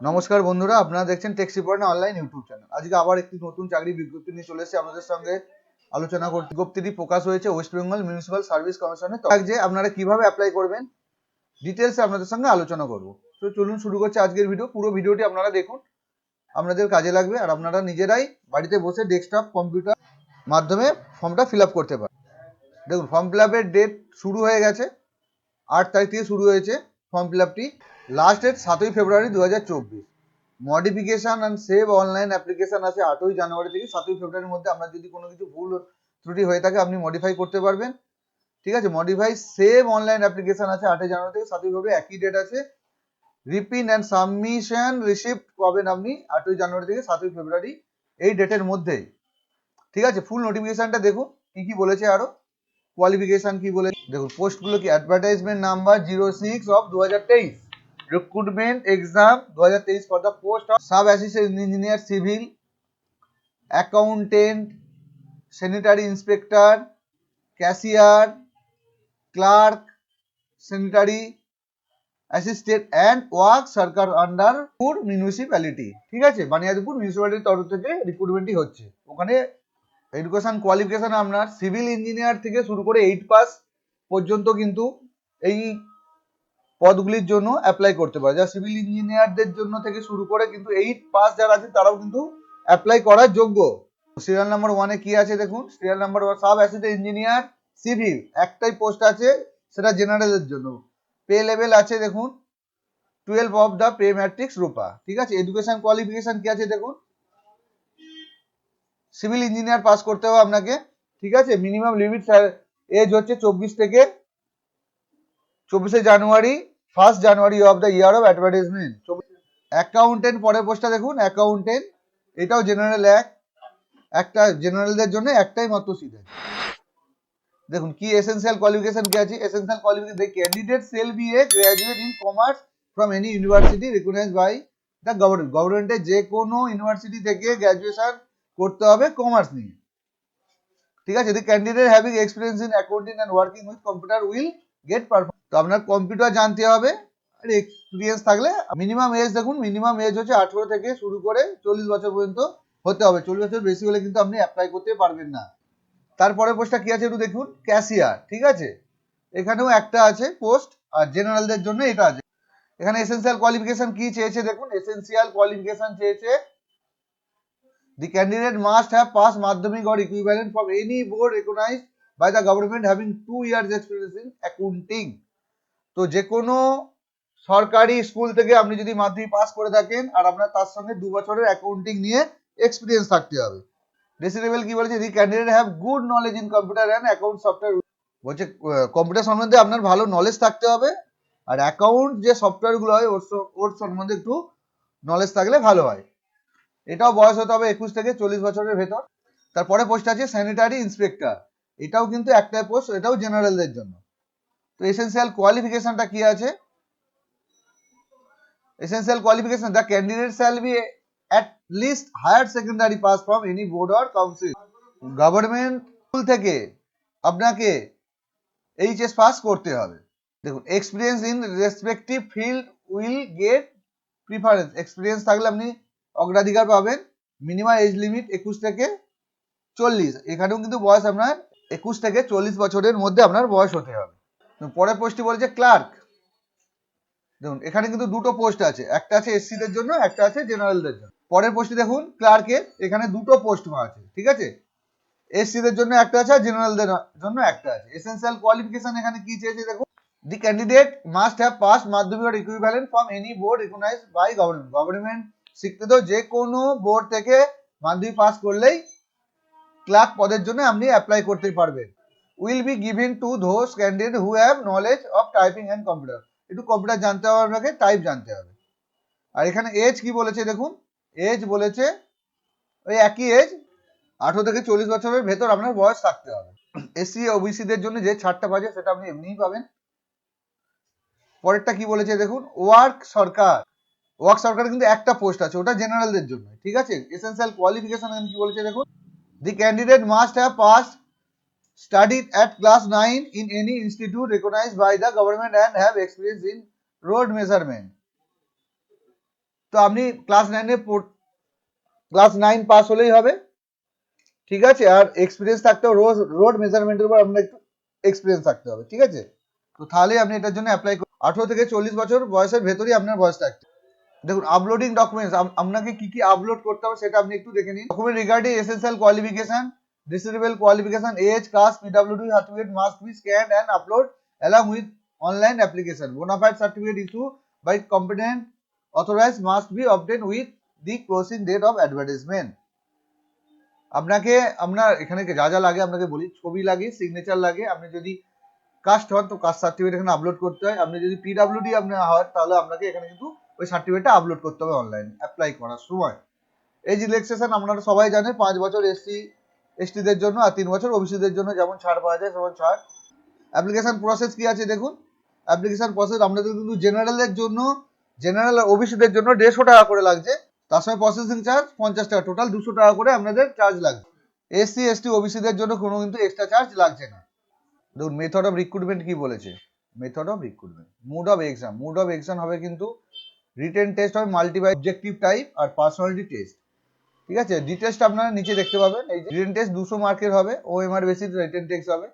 নমস্কার বন্ধুরা, আপনারা দেখছেন টেক্সি রিপোর্ট অনলাইন ইউটিউব চ্যানেল আজকে আবার একটি নতুন চাকরি বিজ্ঞপ্তি নিয়ে চলে এসেছি আপনাদের সঙ্গে আলোচনা করতে। বিজ্ঞপ্তিটি প্রকাশ হয়েছে ওয়েস্ট বেঙ্গল মিউনিসিপাল সার্ভিস কমিশনের যে আপনারা কীভাবে অ্যাপ্লাই করবেন ডিটেলসে আপনাদের সঙ্গে আলোচনা করব। তো চলুন শুরু করছে আজকের ভিডিও পুরো ভিডিওটি আপনারা দেখুন, আপনাদের কাজে লাগবে। আর আপনারা নিজেরাই বাড়িতে বসে ডেস্কটপ কম্পিউটার মাধ্যমে ফর্মটা ফিল আপ করতে পারেন। দেখুন ফর্ম ফিল আপের ডেট শুরু হয়ে গেছে। আট তারিখ থেকে শুরু হয়েছে ফর্ম ফিল আপটি লাস্ট ডেট সাতই ফেব্রুয়ারি দু হাজার চব্বিশ। Modification and save online application আছে আটই জানুয়ারি থেকে সাতই ফেব্রুয়ারির মধ্যে। আপনার যদি কোনো কিছু ভুল ত্রুটি হয়ে থাকে, আপনি মডিফাই করতে পারবেন। ঠিক আছে? মডিফাই সেভ অনলাইন অ্যাপ্লিকেশন আছে আটই জানুয়ারি থেকে সাতই ফেব্রুয়ারি একই ডেট আছে রিপিন অ্যান্ড সাবমিশন রিসিপ্ট পাবেন আপনি আটই জানুয়ারি থেকে সাতই ফেব্রুয়ারি এই ডেটের মধ্যেই। ঠিক আছে? ফুল নোটিফিকেশনটা দেখুন, কি কি বলেছে আরও। কোয়ালিফিকেশন কি বলে দেখুন পোস্টগুলো কি? Advertisement number zero six of দু হাজার তেইশ। রিক্রুটমেন্ট এক্সাম দু হাজার তেইশ for the post of sub assistant engineer civil accountant sanitary inspector cashier clerk sanitary assistant and work Sarkar under পুর মিউনিসিপ্যালিটি ঠিক আছে? বানিয়াদপুর মিউনিসিপ্যালিটির তরফ থেকে রিক্রুটমেন্টই হচ্ছে। ওখানে এডুকেশন কোয়ালিফিকেশান আপনার সিভিল ইঞ্জিনিয়ার থেকে শুরু করে এইট পাস পর্যন্ত কিন্তু এই পদগুলির জন্য অ্যাপ্লাই করতে পারে। যা সিভিল ইঞ্জিনিয়ারদের জন্য থেকে শুরু করে কিন্তু এইট পাস যারা আছে তারাও কিন্তু অ্যাপ্লাই করার যোগ্য। সিরিয়াল নাম্বার ওয়ানে কি আছে দেখুন? Serial number one sub assistant engineer civil একটাই পোস্ট আছে, সেটা জেনারেলের জন্য। পে লেভেল আছে দেখুন twelve of the pay matrix রূপা, ঠিক আছে? এডুকেশন কোয়ালিফিকেশন কি আছে দেখুন? সিভিল ইঞ্জিনিয়ার পাস করতে হবে আপনাকে, ঠিক আছে? মিনিমাম লিমিট এজ হচ্ছে চব্বিশ থেকে চব্বিশে জানুয়ারি first January of the year of advertisement accountant পরের পোস্টটা দেখুন অ্যাকাউন্টেন্ট এটাও জেনারেল এক। একটা জেনারেলদের জন্য একটাই মাত্র সিট আছে। দেখুন, কি এসেন্সিয়াল কোয়ালিফিকেশন কি আছে? Essential qualification the candidate shall B A graduate in commerce from any university recognise by the government গভর্নমেন্টের যে কোনো ইউনিভার্সিটি থেকে গ্র্যাজুয়েশন করতে হবে কমার্স নিয়ে। ঠিক আছে? The candidate having experience in accounting and working with computer will get perform তো আপনার কম্পিউটার জানতে হবে। আর এক্সপিরিয়েন্স থাকলে মিনিমাম এজ দেখুন মিনিমাম এজ হচ্ছে আঠেরো থেকে শুরু করে চল্লিশ বছর পর্যন্ত হতে হবে। চল্লিশ বছর বেশি হলে কিন্তু আপনি অ্যাপ্লাই করতে পারবেন না। তারপরে পোস্টটা কি আছে একটু দেখুন ক্যাশিয়ার ঠিক আছে? এখানেও একটা আছে পোস্ট আর জেনারেলদের জন্য এটা আছে। এখানে এসেন্সিয়াল কোয়ালিফিকেশন কি চেয়েছে দেখুন এসেন্সিয়াল কোয়ালিফিকেশন চেয়েছে the candidate must have pass মাধ্যমিক or equivalent from any board recognised by the government having two years experience in accounting তো যে কোনো সরকারি স্কুল থেকে আপনি যদি মাধ্যমিক পাস করে থাকেন আর আপনার তার সঙ্গে দু বছরের অ্যাকাউন্টিং নিয়ে এক্সপিরিয়েন্স থাকতে হবে। ডেসিডেবল কি বলেছে? The candidate have good knowledge in computer and account software বলছে কম্পিউটার সম্বন্ধে আপনার ভালো নলেজ থাকতে হবে আর অ্যাকাউন্ট যে সফটওয়্যারগুলো হয়, ওর ওর সম্বন্ধে একটু নলেজ থাকলে ভালো হয়। এটাও বয়স হতে হবে একুশ থেকে চল্লিশ বছরের ভেতর। তারপরে পোস্ট আছে স্যানিটারি ইন্সপেক্টর এটাও কিন্তু একটাই পোস্ট এটাও জেনারেলদের জন্য। তো এসেন্সিয়াল কোয়ালিফিকেশনটা কি আছে? essential qualification, the candidate shall be at least higher secondary pass from any board or council. Government school থেকে আপনাকে এইচএস পাস করতে হবে। দেখুন experience in respective field will get preference experience থাকলে আপনি অগ্রাধিকার পাবেন মিনিমাম এজ লিমিট একুশ থেকে চল্লিশ। এখানেও কিন্তু বয়স আপনার একুশ থেকে চল্লিশ বছরের মধ্যে আপনার বয়স হতে হবে। পরের পোস্টটি বলছে ক্লার্ক দেখুন, এখানে কিন্তু দুটো পোস্ট আছে, একটা আছে এসসি দের জন্য, একটা আছে জেনারেলদের জন্য। পরের পোস্টে দেখুন ক্লার্কের এখানে দুটো পোস্ট আছে, ঠিক আছে? এসসি দের জন্য একটা আছে আর জেনারেলদের জন্য একটা আছে। এসেন্সিয়াল কোয়ালিফিকেশন এখানে কি চেয়েছে দেখুন? The candidate must have pass Madhyamik or equivalent from any board recognised by government government স্বীকৃত যে কোনো বোর্ড থেকে মাধ্যমিক পাস করলেই ক্লার্ক পদের জন্য আপনি অ্যাপ্লাই করতে পারবেন। Will be given to those candidate who have knowledge of typing and computer একটু কম্পিউটার জানতে হবে আপনাকে টাইপ জানতে হবে। আর এখানে এজ কি বলেছে দেখুন? এজ বলেছে, ওই একই এজ আঠারো থেকে চল্লিশ বছরের ভেতর আপনার বয়স থাকতে হবে। এসসি ওবিসি দের জন্য যে ছাড়টা পাচ্ছে সেটা আপনি এমনিই পাবেন। পরেরটা কি বলেছে দেখুন? ওয়ার্ক সরকার। ওয়ার্ক সরকার কিন্তু একটা পোস্ট আছে, ওটা জেনারেলদের জন্য, ঠিক আছে? এসেন্সিয়াল কোয়ালিফিকেশন কি বলেছে দেখুন? The candidate must have pass studied at class 9 in any institute recognized by the government and have experience in road measurement. তো আপনি ক্লাস নাইনে ক্লাস নাইন পাস হলেই হবে। ঠিক আছে? আর এক্সপিরিয়েন্স থাকতে হবে, রোজ রোড মেজারমেন্টের উপর আপনার একটু এক্সপিরিয়েন্স থাকতে হবে, ঠিক আছে? তো তাহলে আপনি এটার জন্য অ্যাপ্লাই আঠেরো থেকে চল্লিশ বছর বয়সের ভেতরেই আপনার বয়স থাকতে দেখুন আপলোডিং ডকুমেন্টস আপনাকে কি কি আপলোড করতে হবে সেটা আপনি একটু দেখে নিন। Document regarding essential qualification disable qualification age caste PWD certificate must be scan and upload along with online application. Bona fide certificate issued by competent authorized must be obtained with the closing date of advertisement. আপনাকে, আপনার, এখানে যা যা লাগে আপনাকে বলি, ছবি লাগে সিগনেচার লাগে আপনি যদি কাস্ট হন তো কাস্ট সার্টিফিকেট এখানে আপলোড করতে হয়। আপনি যদি পিডাব্লিউডি আপনার হয় তাহলে আপনাকে এখানে কিন্তু ওই সার্টিফিকেটটা আপলোড করতে হবে অনলাইন অ্যাপ্লাই করার সময়। এই রিল্যাক্সেশন আপনারা সবাই জানেন, পাঁচ বছর এসসি এসটিদের জন্য আর তিন বছর ওবিসিদের জন্য যেমন ছাড় পাওয়া যায় সেমন ছাড়। অ্যাপ্লিকেশন প্রসেস কি আছে দেখুন? অ্যাপ্লিকেশন প্রসেস আপনাদের কিন্তু জেনারেলের জন্য জেনারেল আর ওবিসিদের জন্য দেড়শো টাকা করে লাগছে। তার সঙ্গে প্রসেসিং চার্জ পঞ্চাশ টাকা টোটাল দুশো টাকা করে আপনাদের চার্জ লাগবে এসসি এসটি ওবিসিদের জন্য কোনো কিন্তু এক্সট্রা চার্জ লাগছে না। দেখুন মেথড অফ রিক্রুটমেন্ট কি বলেছে? Method of recruitment mode of exam mode of exam হবে কিন্তু রিটেন টেস্ট হবে মাল্টিপাই অবজেক্টিভ টাইপ আর পার্সোনালিটি টেস্ট ঠিক আছে? ডিটেলসটা আপনারা নিচে দেখতে পাবেন। এই রিটেন টেস্ট দুশো মার্কের হবে। O M R basis written test হবে।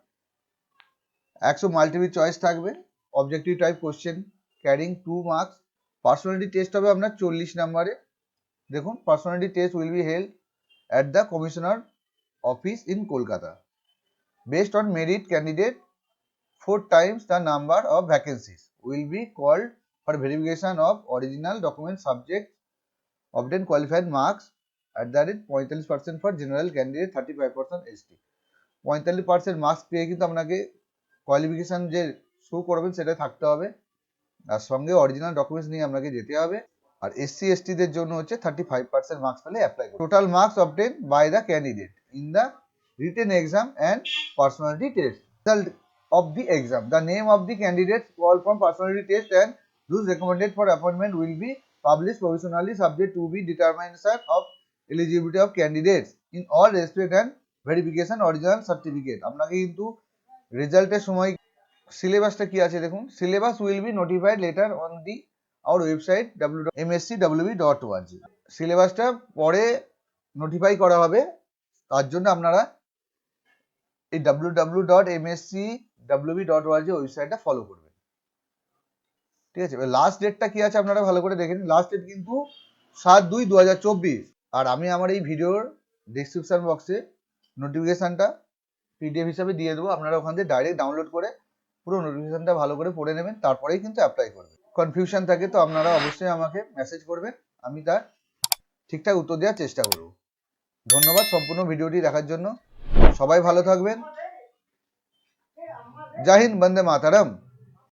একশো মাল্টিপল চয়েস থাকবে। Objective type question carrying two marks personality test হবে আপনার চল্লিশ নাম্বারে। দেখুন personality test will be held at the commissioner office in Kolkata based on merit candidate, four times the number of vacancies will be called for verification of original document subject, obtain qualified marks at the rate পঁয়তাল্লিশ percent for general candidate thirty five percent ST পঁয়তাল্লিশ percent marks পেয়ে কিন্তু আপনাকে qualification যে show করবেন সেটা থাকতে হবে আর সঙ্গে অরিজিনাল ডকুমেন্টস নিয়ে আপনাকে যেতে হবে আর এসসি এসটিদের জন্য হচ্ছে থার্টি ফাইভ পার্সেন্ট মার্কস পেলে apply total marks obtain by the candidate in the written exam and personality test. Result of the exam. The name of the candidates called from personality test and those recommended for appointment will be published provisionally subject to be determination of eligibility of candidates in all respect and verification original certificate আপনাকে কিন্তু রেজাল্টের সময় সিলেবাসটা কি আছে দেখুন? Syllabus will be notified later on the our website W MSC WB dot org সিলেবাসটা পরে নোটিফাই করা হবে, তার জন্য আপনারা এই W W dot MSC WB dot org ওয়েবসাইটটা ফলো করবেন। ঠিক আছে? লাস্ট ডেটটা কি আছে আপনারা ভালো করে দেখে নিন। লাস্ট ডেট কিন্তু সাত দুই দু হাজার চব্বিশ। আর আমি আমার এই ভিডিওর ডিসক্রিপশন বক্সে নোটিফিকেশানটা পিডিএফ হিসাবে দিয়ে দেবো। আপনারা ওখান থেকে ডাইরেক্ট ডাউনলোড করে পুরো নোটিফিকেশানটা ভালো করে পড়ে নেবেন, তারপরেই কিন্তু অ্যাপ্লাই করবেন। কনফিউশন থাকে তো আপনারা অবশ্যই আমাকে মেসেজ করবেন, আমি তার ঠিকঠাক উত্তর দেওয়ার চেষ্টা করব। ধন্যবাদ সম্পূর্ণ ভিডিওটি দেখার জন্য। সবাই ভালো থাকবেন। জয় হিন্দ, বন্দে মাতারাম।